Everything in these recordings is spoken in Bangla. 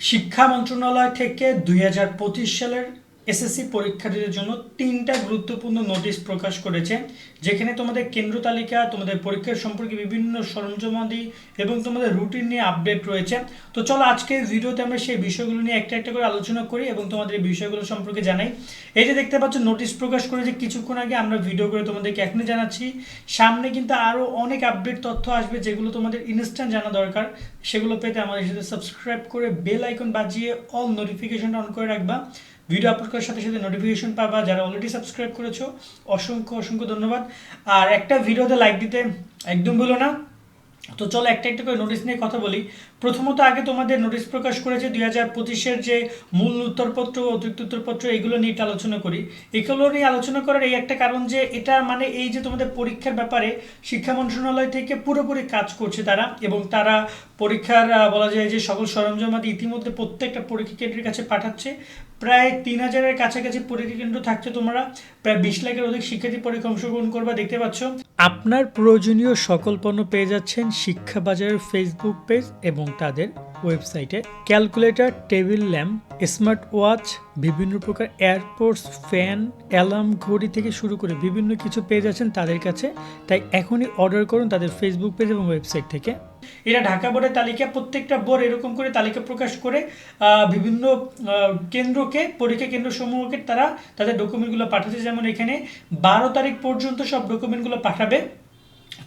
শিক্ষা মন্ত্রণালয় থেকে দুই হাজার পঁচিশ সালের এসএসসি পরীক্ষার্থীদের জন্য তিনটা গুরুত্বপূর্ণ নোটিশ প্রকাশ করেছে, যেখানে তোমাদের কেন্দ্র তালিকা, তোমাদের পরীক্ষার সম্পর্কে বিভিন্ন সরঞ্জামাদি এবং তোমাদের রুটিন নিয়ে আপডেট রয়েছে। তো চলো আজকে ভিডিওতে আমরা সেই বিষয়গুলো নিয়ে একটা একটা করে আলোচনা করি এবং তোমাদের এই বিষয়গুলো সম্পর্কে জানাই। এই যে দেখতে পাচ্ছ নোটিশ প্রকাশ করেছে, কিছুক্ষণ আগে আমরা ভিডিও করে তোমাদেরকে এখনই জানাচ্ছি। সামনে কিন্তু আরও অনেক আপডেট তথ্য আসবে যেগুলো তোমাদের ইনস্ট্যান্ট জানা দরকার। সেগুলো পেতে আমাদের সাথে সাবস্ক্রাইব করে বেল আইকন বাজিয়ে অল নোটিফিকেশনটা অন করে রাখবা। ভিডিও আপলোড করার সাথে সাথে নোটিফিকেশন পাবা যারা অলরেডি সাবস্ক্রাইব করেছ। অসংখ্য অসংখ্য ধন্যবাদ। আর একটা ভিডিওতে লাইক দিতে একদম ভুলো না। তো চলো একটা একটা করে নোটিস নিয়ে কথা বলি। প্রথমত আগে তোমাদের নোটিশ প্রকাশ করেছে দুই হাজার পঁচিশের যে মূল উত্তরপত্র, অতিরিক্ত উত্তরপত্র, এগুলো নিয়ে একটু আলোচনা করি। এগুলো নিয়ে আলোচনা করার এই একটা কারণ যে এটা মানে এই যে তোমাদের পরীক্ষার ব্যাপারে শিক্ষা মন্ত্রণালয় থেকে পুরোপুরি কাজ করছে তারা এবং তারা পরীক্ষার বলা যায় যে সকল সরঞ্জামাদি ইতিমধ্যে প্রত্যেকটা পরীক্ষা কেন্দ্রের কাছে পাঠাচ্ছে। প্রায় তিন হাজারের কাছাকাছি পরীক্ষা কেন্দ্র থাকছে তোমরা। প্রায় বিশ লাখের অধিক শিক্ষার্থী পরীক্ষা অংশগ্রহণ করবা, দেখতে পাচ্ছ। আপনার প্রয়োজনীয় সকল পণ্য পেয়ে যাচ্ছেন শিক্ষা বাজারের ফেসবুক পেজ এবং তাদের ওয়েবসাইটে calculator, table lamp, smart watch, বিভিন্ন প্রকার এয়ারপোর্টস ফ্যান, অ্যালার্ম ঘড়ি থেকে শুরু করে বিভিন্ন কিছু পেয়ে যাচ্ছেন তাদের কাছে। তাই এখনই অর্ডার করুন তাদের ফেসবুক পেজ এবং ওয়েবসাইট থেকে। এরা ঢাকা বোর্ডের তালিকা, প্রত্যেকটা বোর্ড এরকম করে তালিকা প্রকাশ করে বিভিন্ন কেন্দ্রকে, পরীক্ষা কেন্দ্র সমূহকে তারা তাদের ডকুমেন্টগুলো পাঠাচ্ছে। যেমন এখানে বারো তারিখ পর্যন্ত সব ডকুমেন্টগুলো পাঠাবে।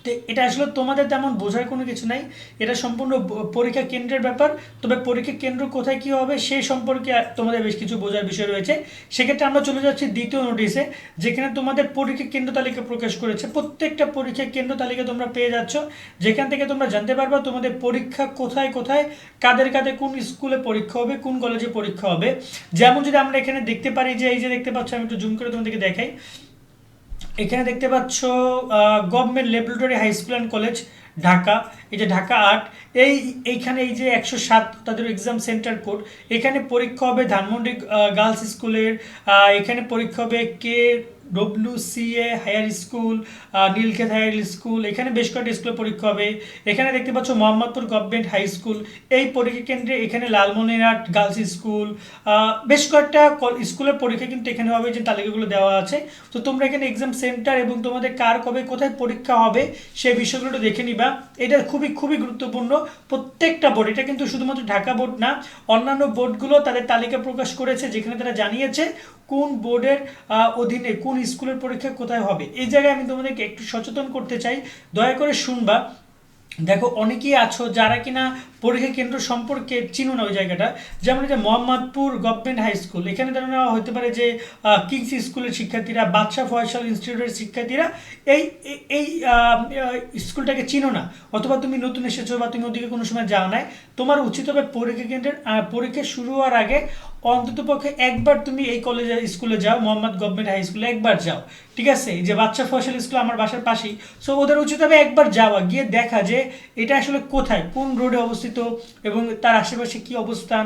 তো এটা আসলে তোমাদের তেমন বোঝার কোনো কিছু নাই। এটা সম্পূর্ণ পরীক্ষা কেন্দ্রের ব্যাপার। তবে পরীক্ষা কেন্দ্র কোথায় কী হবে সে সম্পর্কে তোমাদের বেশ কিছু বোঝার বিষয় রয়েছে। সেক্ষেত্রে আমরা চলে যাচ্ছি দ্বিতীয় নোটিশে যেখানে তোমাদের পরীক্ষা কেন্দ্র তালিকা প্রকাশ করেছে। প্রত্যেকটা পরীক্ষা কেন্দ্র তালিকা তোমরা পেয়ে যাচ্ছ। যেখান থেকে তোমরা জানতে পারবা তোমাদের পরীক্ষা কোথায় কোথায়, কাদের কাদের কোন স্কুলে পরীক্ষা হবে, কোন কলেজে পরীক্ষা হবে। যেমন যদি আমরা এখানে দেখতে পারি যে, এই যে দেখতে পাচ্ছ, আমি একটু জুম করে তোমাদেরকে দেখাই। এখানে দেখতে পাচ্ছ government laboratory high school and college Dhaka. এই যে ঢাকা আর্ট এই, এইখানে এই যে একশো সাত, তাদের এক্সাম সেন্টার কোড এখানে পরীক্ষা হবে ধানমন্ডি গার্লস স্কুলের এখানে পরীক্ষা হবে K W C A higher school Nilkhet higher school এখানে বেশ কয়েকটি স্কুলে পরীক্ষা হবে। এখানে দেখতে পাচ্ছ মোহাম্মদপুর গভর্নমেন্ট হাই স্কুল এই পরীক্ষা কেন্দ্রে এখানে লালমনিরহাট গার্লস স্কুল বেশ কয়েকটা স্কুলের পরীক্ষা কিন্তু এখানে হবে, যে তালিকাগুলো দেওয়া আছে। তো তোমরা এখানে এক্সাম সেন্টার এবং তোমাদের কার কবে কোথায় পরীক্ষা হবে সেই বিষয়গুলো দেখে নিবা। এটা খুবই খুবই গুরুত্বপূর্ণ। প্রত্যেকটা বোর্ড এটা কিন্তু শুধুমাত্র ঢাকা বোর্ড না, অন্যান্য বোর্ডগুলো তাদের তালিকা প্রকাশ করেছে, যেখানে তারা জানিয়েছে কোন বোর্ডের অধীনে, কোন স্কুলের পরীক্ষা কোথায় হবে? এই জায়গায় আমি তোমাদেরকে একটু সচেতন করতে চাই। দয়া করে শুনবা। দেখো অনেকেই আছো যারা কিনা পরীক্ষা কেন্দ্র সম্পর্কে চিনো না ওই জায়গাটা। যেমন যে মোহাম্মদপুর গভর্নমেন্ট হাই স্কুল, এখানে ধরে হতে পারে যে কিংস স্কুলের শিক্ষার্থীরা বাদশাহ ফয়সাল ইনস্টিটিউটের শিক্ষার্থীরা এই, এই- স্কুলটাকে চিনো না। অথবা তুমি নতুন এসেছ বা তুমি ওদিকে কোনো সময় যাও নাই, তোমার উচিত হবে পরীক্ষা কেন্দ্রের পরীক্ষা শুরু হওয়ার আগে অন্তত পক্ষে একবার তুমি এই কলেজে, স্কুলে যাও, মোহাম্মদ গভর্নমেন্ট হাই স্কুলে একবার যাও। ঠিক আছে? যে বাচ্চা ফসল স্কুল আমার বাসার পাশেই। সো ওদের উচিত হবে একবার যাওয়া, গিয়ে দেখা যে এটা আসলে কোথায়? কোন রোডে অবস্থিত? এবং তার আশেপাশে কি অবস্থান?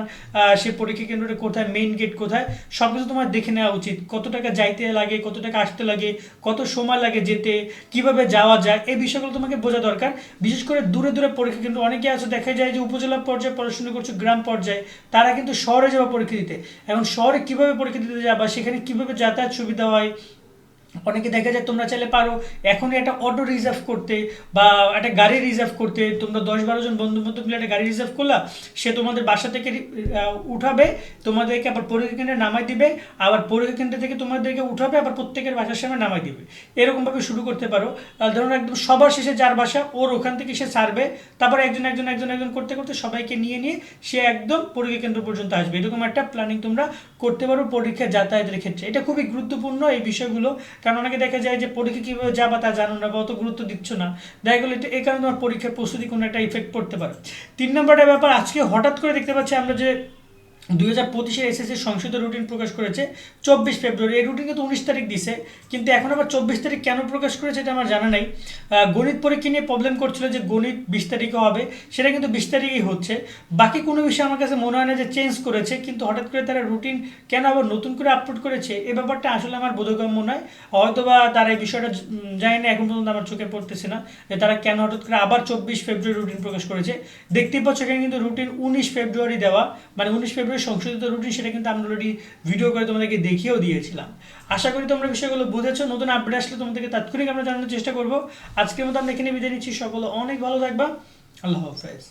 সে পরীক্ষা কেন্দ্রটা কোথায়? মেইন গেট কোথায়? সব কিছু তোমার দেখে নেওয়া উচিত। কত টাকা যাইতে লাগে, কত টাকা আসতে লাগে, কত সময় লাগে যেতে, কীভাবে যাওয়া যায়, এই বিষয়গুলো তোমাকে বোঝা দরকার। বিশেষ করে দূরে দূরে পরীক্ষা কেন্দ্র অনেকে আছে, দেখা যায় যে উপজেলা পর্যায়ে পড়াশোনা করছে, গ্রাম পর্যায়ে। তারা কিন্তু শহরে যাওয়া পরীক্ষা দিতে। এখন শহরে কীভাবে পরীক্ষা দিতে যাবা সেখানে কীভাবে যাতায়াত সুবিধা হয় অনেকে দেখা যায় তোমরা চাইলে পারো, এখনই একটা অটো রিজার্ভ করতে বা একটা গাড়ি রিজার্ভ করতে। তোমরা দশ বারো জন বন্ধু বান্ধব মিলে একটা গাড়ি রিজার্ভ করলা, সে তোমাদের বাসা থেকে উঠাবে, তোমাদেরকে আবার পরীক্ষা কেন্দ্রে নামাই দিবে, আবার পরীক্ষা কেন্দ্র থেকে তোমাদেরকে উঠাবে, আবার প্রত্যেকের বাসার সামনে নামাই দিবে। এরকমভাবে শুরু করতে পারো। ধরুন একদম সবার শেষে যার বাসা, ওর ওখান থেকে সে ছাড়বে, তারপর একজন একজন একজন একজন করতে করতে সবাইকে নিয়ে নিয়ে সে একদম পরীক্ষা কেন্দ্র পর্যন্ত আসবে। এরকম একটা প্ল্যানিং তোমরা করতে পারো পরীক্ষা যাতায়াতের ক্ষেত্রে। এটা খুবই গুরুত্বপূর্ণ এই বিষয়গুলো। কারণ অনেকে দেখা যায় যে পরীক্ষা কীভাবে যাবা তা জানো না বা অত গুরুত্ব দিচ্ছ না। দেখা গেলো এই কারণে তোমার পরীক্ষার প্রস্তুতি কোনো একটা ইফেক্ট পড়তে পারে। তিন নম্বরটা ব্যাপার, আজকে হঠাৎ করে দেখতে পাচ্ছি আমরা যে দুই হাজার পঁচিশের এসএসসি সংশোধিত রুটিন প্রকাশ করেছে চব্বিশ ফেব্রুয়ারি। এই রুটিন কিন্তু উনিশ তারিখ দিছে, কিন্তু এখন আবার চব্বিশ তারিখ কেন প্রকাশ করেছে এটা আমার জানা নাই। গণিত পরীক্ষা নিয়ে প্রবলেম করছিল যে গণিত বিশ তারিখে হবে, সেটা কিন্তু বিশ তারিখেই হচ্ছে। বাকি কোনো বিষয় আমার কাছে মনে হয় না যে চেঞ্জ করেছে, কিন্তু হঠাৎ করে তারা রুটিন কেন আবার নতুন করে আপলোড করেছে এই ব্যাপারটা আসলে আমার বোধগম্য নয়। হয়তো বা তারা এই বিষয়টা জানি না, এখন পর্যন্ত আমার চোখে পড়তেছে না যে তারা কেন হঠাৎ করে আবার চব্বিশ ফেব্রুয়ারি রুটিন প্রকাশ করেছে। দেখতেই পাচ্ছ এখানে কিন্তু রুটিন উনিশ ফেব্রুয়ারি দেওয়া মানে উনিশ ফেব্রুয়ারি সংশোধিত রুটিন সেটা কিন্তু আমরা অলরেডি ভিডিও করে তোমাদেরকে দেখিয়েও দিয়েছিলাম। আশা করি তোমরা বিষয়গুলো বুঝেছ, নতুন আপডেট আসলে তোমাদেরকে তাৎক্ষণিক আমরা জানানোর চেষ্টা করব। আজকের মতো আমরা এখানে বিদায় নিচ্ছি, সকলে অনেক ভালো থাকবা। আল্লাহ হাফেজ।